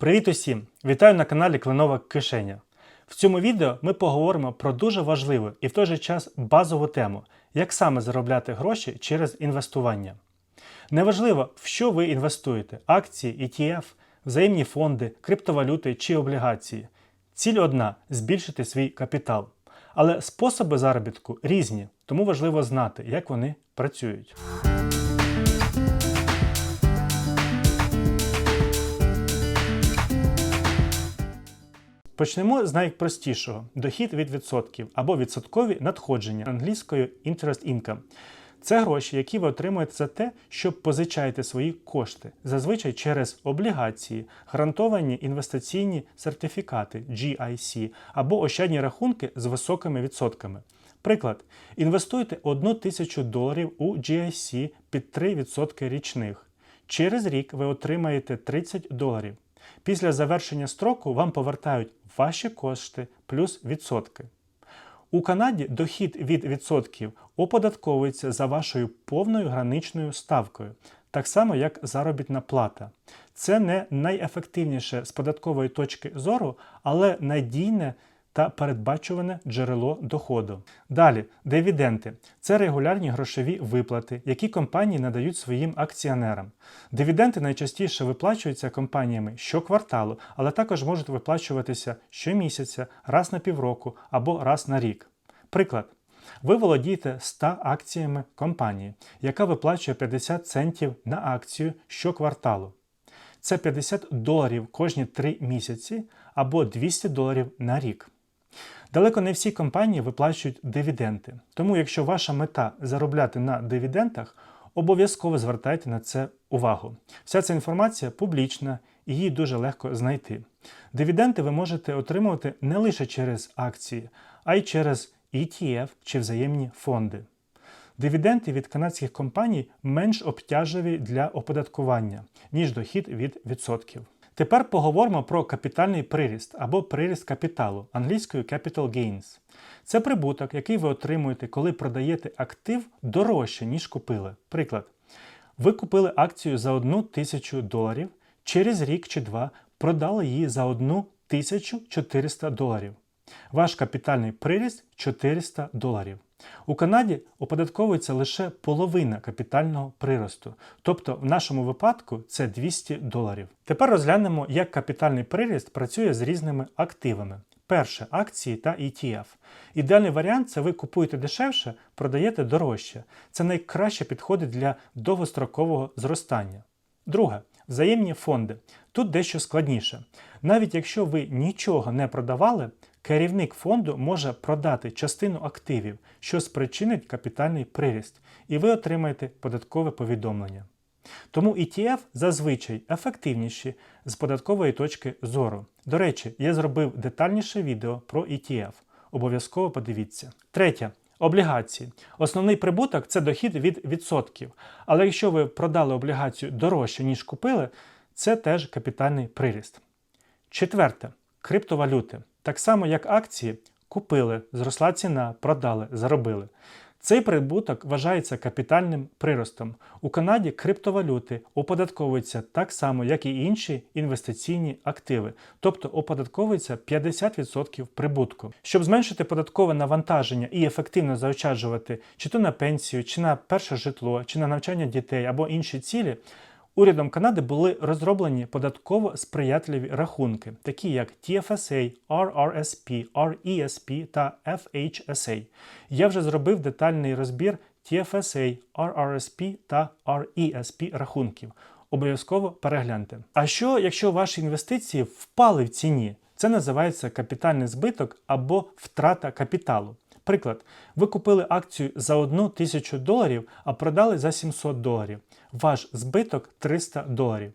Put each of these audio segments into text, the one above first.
Привіт усім! Вітаю на каналі Кленова Кишеня. В цьому відео ми поговоримо про дуже важливу і в той же час базову тему, як саме заробляти гроші через інвестування. Неважливо, в що ви інвестуєте: акції, ETF, взаємні фонди, криптовалюти чи облігації. Ціль одна збільшити свій капітал. Але способи заробітку різні, тому важливо знати, як вони працюють. Почнемо з найпростішого дохід від відсотків або відсоткові надходження англійською interest income. Це гроші, які ви отримуєте за те, що позичаєте свої кошти, зазвичай через облігації, гарантовані інвестиційні сертифікати GIC або ощадні рахунки з високими відсотками. Приклад, інвестуйте 1 тисячу доларів у GIC під 3% річних. Через рік ви отримаєте 30 доларів. Після завершення строку вам повертають ваші кошти плюс відсотки. У Канаді дохід від відсотків оподатковується за вашою повною граничною ставкою, так само як заробітна плата. Це не найефективніше з податкової точки зору, але надійне та передбачуване джерело доходу. Далі, дивіденти це регулярні грошові виплати, які компанії надають своїм акціонерам. Дивіденти найчастіше виплачуються компаніями щокварталу, але також можуть виплачуватися щомісяця, раз на півроку або раз на рік. Приклад. Ви володієте 100 акціями компанії, яка виплачує 50 центів на акцію щокварталу. Це 50 доларів кожні 3 місяці або 200 доларів на рік. Далеко не всі компанії виплачують дивіденти, тому якщо ваша мета заробляти на дивідендах, обов'язково звертайте на це увагу. Вся ця інформація публічна і її дуже легко знайти. Дивіденти ви можете отримувати не лише через акції, а й через ETF чи взаємні фонди. Дивіденти від канадських компаній менш обтяжливі для оподаткування, ніж дохід від відсотків. Тепер поговоримо про капітальний приріст або приріст капіталу англійською capital gains. Це прибуток, який ви отримуєте, коли продаєте актив дорожче, ніж купили. Приклад, ви купили акцію за 1 тисячу доларів, через рік чи два продали її за 1 1400 доларів. Ваш капітальний приріст 400 доларів. У Канаді оподатковується лише половина капітального приросту, тобто в нашому випадку це 200 доларів. Тепер розглянемо, як капітальний приріст працює з різними активами. Перше акції та ETF. Ідеальний варіант це ви купуєте дешевше, продаєте дорожче. Це найкраще підходить для довгострокового зростання. Друге взаємні фонди. Тут дещо складніше. Навіть якщо ви нічого не продавали, керівник фонду може продати частину активів, що спричинить капітальний приріст, і ви отримаєте податкове повідомлення. Тому ETF зазвичай ефективніші з податкової точки зору. До речі, я зробив детальніше відео про ETF. Обов'язково подивіться. Третє. Облігації. Основний прибуток це дохід від відсотків. Але якщо ви продали облігацію дорожче, ніж купили, це теж капітальний приріст. Четверте криптовалюти. Так само, як акції, купили, зросла ціна, продали, заробили. Цей прибуток вважається капітальним приростом. У Канаді криптовалюти оподатковуються так само, як і інші інвестиційні активи, тобто оподатковується 50% прибутку. Щоб зменшити податкове навантаження і ефективно заощаджувати чи то на пенсію, чи на перше житло, чи на навчання дітей або інші цілі. Урядом Канади були розроблені податково сприятливі рахунки, такі як TFSA, RRSP, RESP та FHSA. Я вже зробив детальний розбір TFSA, RRSP та RESP рахунків. Обов'язково перегляньте. А що, якщо ваші інвестиції впали в ціні? Це називається капітальний збиток або втрата капіталу. Приклад, ви купили акцію за 1 тисячу доларів, а продали за 700 доларів. Ваш збиток 300 доларів.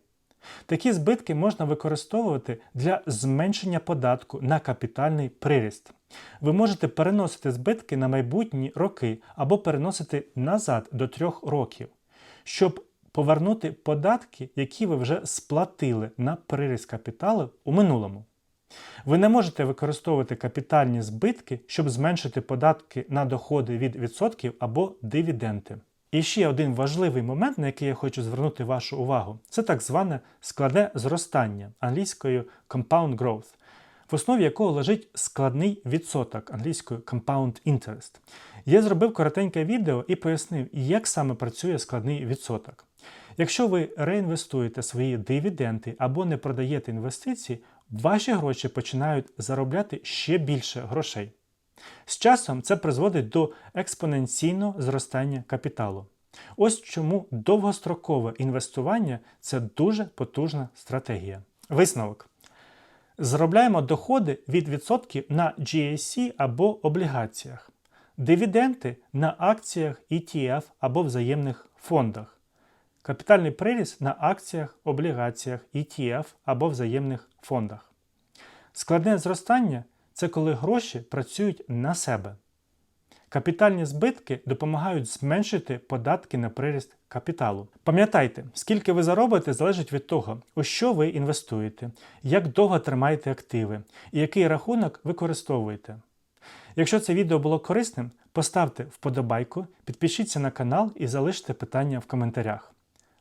Такі збитки можна використовувати для зменшення податку на капітальний приріст. Ви можете переносити збитки на майбутні роки або переносити назад до 3 років, щоб повернути податки, які ви вже сплатили на приріст капіталу у минулому. Ви не можете використовувати капітальні збитки, щоб зменшити податки на доходи від відсотків або дивіденти. І ще один важливий момент, на який я хочу звернути вашу увагу, це так зване складне зростання англійською compound growth, в основі якого лежить складний відсоток англійською compound interest. Я зробив коротеньке відео і пояснив, як саме працює складний відсоток. Якщо ви реінвестуєте свої дивіденди або не продаєте інвестиції, ваші гроші починають заробляти ще більше грошей. З часом це призводить до експоненційного зростання капіталу. Ось чому довгострокове інвестування це дуже потужна стратегія. Висновок. Заробляємо доходи від відсотків на GAC або облігаціях, дивіденти на акціях ETF або взаємних фондах, капітальний приріст на акціях, облігаціях, ETF або взаємних фондах. Складне зростання це коли гроші працюють на себе. Капітальні збитки допомагають зменшити податки на приріст капіталу. Пам'ятайте, скільки ви заробите, залежить від того, у що ви інвестуєте, як довго тримаєте активи і який рахунок використовуєте. Якщо це відео було корисним, поставте вподобайку, підпишіться на канал і залиште питання в коментарях.